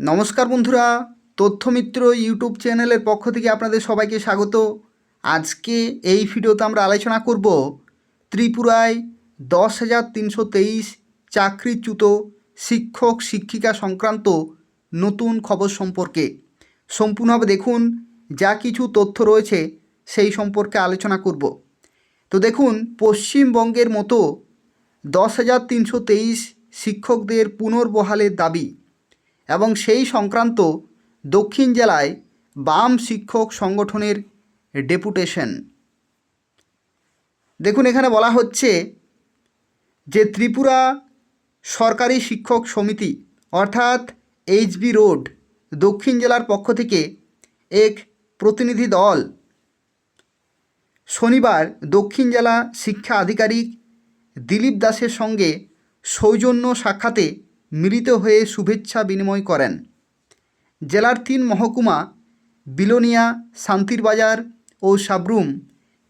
নমস্কার বন্ধুরা, তথ্যমিত্র ইউটিউব চ্যানেলের পক্ষ থেকে আপনাদের সবাইকে স্বাগত। আজকে এই ভিডিওতে আমরা আলোচনা করব ত্রিপুরায় দশ হাজার তিনশো তেইশ চাকরিচ্যুত শিক্ষক শিক্ষিকা সংক্রান্ত নতুন খবর সম্পর্কে। সম্পূর্ণভাবে দেখুন, যা কিছু তথ্য রয়েছে সেই সম্পর্কে আলোচনা করব। তো দেখুন, পশ্চিমবঙ্গের মতো দশ হাজার তিনশো তেইশ শিক্ষকদের পুনর্বহালের দাবি এবং সেই সংক্রান্ত দক্ষিণ জেলায় বাম শিক্ষক সংগঠনের ডেপুটেশন। দেখুন, এখানে বলা হচ্ছে যে ত্রিপুরা সরকারি শিক্ষক সমিতি, অর্থাৎ এইচবি রোড, দক্ষিণ জেলার পক্ষ থেকে এক প্রতিনিধি দল শনিবার দক্ষিণ জেলা শিক্ষা আধিকারিক দিলীপ দাসের সঙ্গে সৌজন্য সাক্ষাতে মিলিত হয়ে শুভেচ্ছা বিনিময় করেন। জেলার তিন মহকুমা বিলোনিয়া, শান্তিরবাজার ও সাবরুম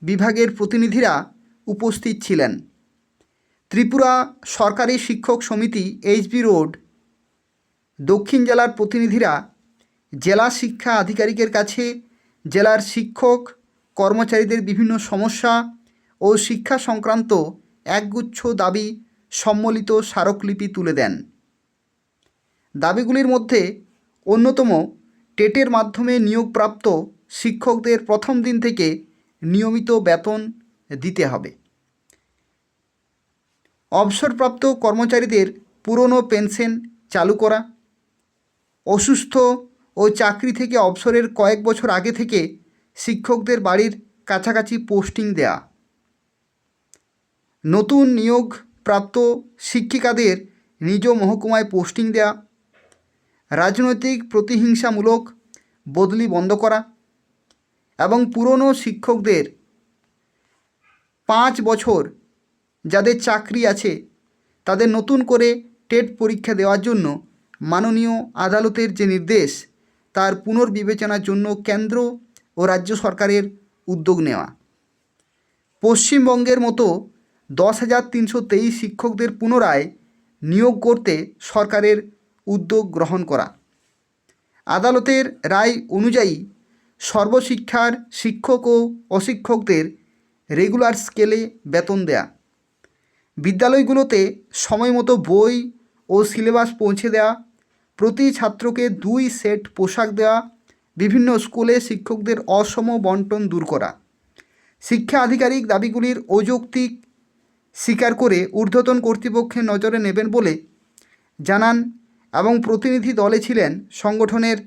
বিভাগের প্রতিনিধিরা উপস্থিত ছিলেন। ত্রিপুরা সরকারি শিক্ষক সমিতি এইচবি রোড। দক্ষিণ জেলার প্রতিনিধিরা জেলা শিক্ষা আধিকারিকের কাছে জেলার শিক্ষক, কর্মচারীদের বিভিন্ন সমস্যা ও শিক্ষা সংক্রান্ত একগুচ্ছ দাবি সম্মিলিত স্মারকলিপি তুলে দেন। দাবিগুলির মধ্যে অন্যতম টেটের মাধ্যমে নিয়োগপ্রাপ্ত শিক্ষকদের প্রথম দিন থেকে নিয়মিত বেতন দিতে হবে। অবসরপ্রাপ্ত কর্মচারীদের পুরনো পেনশন চালু করা, অসুস্থ ও চাকরি থেকে অবসরের কয়েক বছর আগে থেকে শিক্ষকদের বাড়ির কাছাকাছি পোস্টিং দেয়া, নতুন নিয়োগ প্রাপ্ত শিক্ষিকাদের নিজ মহকুমায় পোস্টিং দেয়া রাজনৈতিক প্রতিহিংসামূলক বদলি বন্ধ করা এবং পুরনো শিক্ষকদের পাঁচ বছর যাদের চাকরি আছে তাদের নতুন করে টেট পরীক্ষা দেওয়ার জন্য মাননীয় আদালতের যে নির্দেশ, তার পুনর্বিবেচনার জন্য কেন্দ্র ও রাজ্য সরকারের উদ্যোগ নেওয়া। পশ্চিমবঙ্গের মতো দশ হাজার তিনশো তেইশ শিক্ষকদের পুনরায় নিয়োগ করতে সরকারের উদ্যোগ গ্রহণ করা। আদালতের রায় অনুযায়ী সর্বশিক্ষার শিক্ষক ও অশিক্ষকদের রেগুলার স্কেলে বেতন দেয়া। বিদ্যালয়গুলোতে সময়মতো বই ও সিলেবাস পৌঁছে দেওয়া প্রতি ছাত্রকে দুই সেট পোশাক দেওয়া বিভিন্ন স্কুলে শিক্ষকদের অসম বন্টন দূর করা। শিক্ষা আধিকারিক দাবিগুলির অযৌক্তিক স্বীকার করে ঊর্ধ্বতন কর্তৃপক্ষের নজরে নেবেন বলে জানান এবং প্রতিনিধি দলে ছিলেন সংগঠনের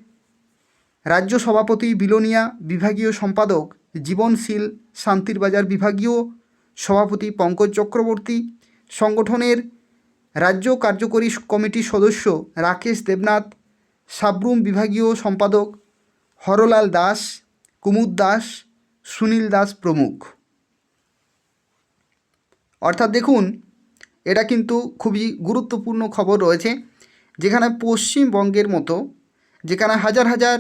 রাজ্য সভাপতি বিলোনিয়া বিভাগীয় সম্পাদক জীবনশীল শান্তির বাজার বিভাগীয় সভাপতি পঙ্কজ চক্রবর্তী, সংগঠনের রাজ্য কার্যকরী কমিটির সদস্য রাকেশ দেবনাথ, সাবরুম বিভাগীয় সম্পাদক হরলাল দাস, কুমুদ দাস, সুনীল দাস প্রমুখ। অর্থাৎ দেখুন, এটা কিন্তু খুবই গুরুত্বপূর্ণ খবর রয়েছে। যেখানে পশ্চিমবঙ্গের মতো, যেখানে হাজার হাজার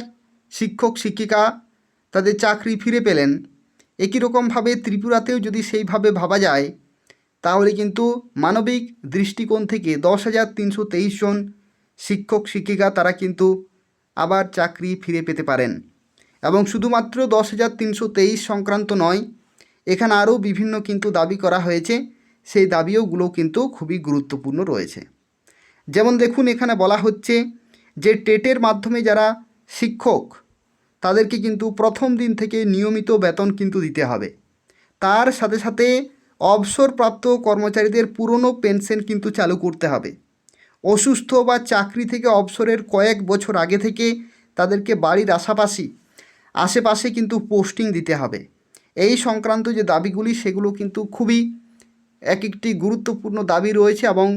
শিক্ষক, শিক্ষিকা তাদের চাকরি ফিরে পেলেন, একই রকমভাবে ত্রিপুরাতেও যদি সেইভাবে ভাবা যায়, তাহলে কিন্তু মানবিক দৃষ্টিকোণ থেকে দশ হাজার তিনশো তেইশ জন শিক্ষক, শিক্ষিকা তারা কিন্তু আবার চাকরি ফিরে পেতে পারেন। এবং শুধুমাত্র দশ হাজার তিনশো তেইশ সংক্রান্ত নয়, এখানে আরও বিভিন্ন কিন্তু দাবি করা হয়েছে। সেই দাবিওগুলো কিন্তু খুবই গুরুত্বপূর্ণ রয়েছে। যেমন দেখুন এখানে বলা হচ্ছে যে টেটের মাধ্যমে যারা শিক্ষক, তাদেরকে কিন্তু প্রথম দিন থেকে নিয়মিত বেতন কিন্তু দিতে হবে। তার সাথে সাথে অবসরপ্রাপ্ত কর্মচারীদের পুরনো পেনশন কিন্তু চালু করতে হবে। অসুস্থ বা চাকরি থেকে অবসরের কয়েক বছর আগে থেকে তাদেরকে বাড়ির আশাপাশি, আশেপাশে কিন্তু পোস্টিং দিতে হবে। এই সংক্রান্ত যে দাবিগুলি, সেগুলো কিন্তু খুবই এক একটি গুরুত্বপূর্ণ দাবি রয়েছে এবং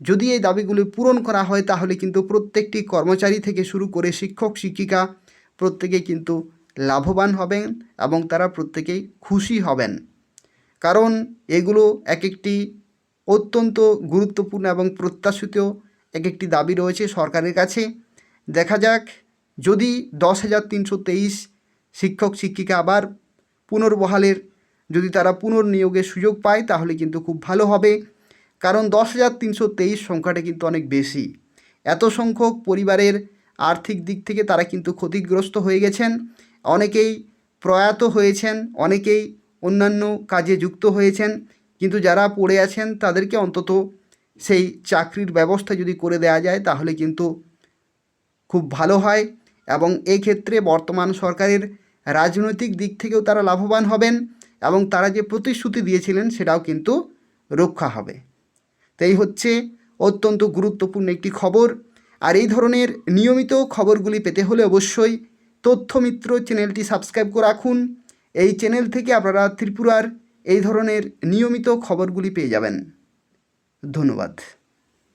যদি এই দাবিগুলি পূরণ করা হয়, তাহলে কিন্তু প্রত্যেকটি কর্মচারী থেকে শুরু করে শিক্ষক, শিক্ষিকা প্রত্যেকে কিন্তু লাভবান হবেন এবং তারা প্রত্যেকেই খুশি হবেন। কারণ এগুলো এক একটি অত্যন্ত গুরুত্বপূর্ণ এবং প্রত্যাশিত এক একটি দাবি রয়েছে সরকারের কাছে। দেখা যাক, যদি দশ হাজার তিনশো তেইশ শিক্ষক, শিক্ষিকা আবার পুনর্বহালের, যদি তারা পুনর্নিয়োগের সুযোগ পায়, তাহলে কিন্তু খুব ভালো হবে। কারণ দশ হাজার তিনশো তেইশ সংখ্যাটা কিন্তু অনেক বেশি। এত সংখ্যক পরিবারের আর্থিক দিক থেকে তারা কিন্তু ক্ষতিগ্রস্ত হয়ে গেছেন। অনেকেই প্রয়াত হয়েছেন, অনেকেই অন্যান্য কাজে যুক্ত হয়েছেন। কিন্তু যারা পড়ে আছেন, তাদেরকে অন্তত সেই চাকরির ব্যবস্থা যদি করে দেওয়া যায়, তাহলে কিন্তু খুব ভালো হয় এবং ক্ষেত্রে বর্তমান সরকারের রাজনৈতিক দিক থেকেও তারা লাভবান হবেন এবং তারা যে প্রতিশ্রুতি দিয়েছিলেন, সেটাও কিন্তু রক্ষা হবে। তো এই হচ্ছে অত্যন্ত গুরুত্বপূর্ণ একটি খবর। আর এই ধরনের নিয়মিত খবরগুলি পেতে হলে অবশ্যই তথ্যমিত্র চ্যানেলটি সাবস্ক্রাইব করে রাখুন। এই চ্যানেল থেকে আপনারা ত্রিপুরার এই ধরনের নিয়মিত খবরগুলি পেয়ে যাবেন। ধন্যবাদ।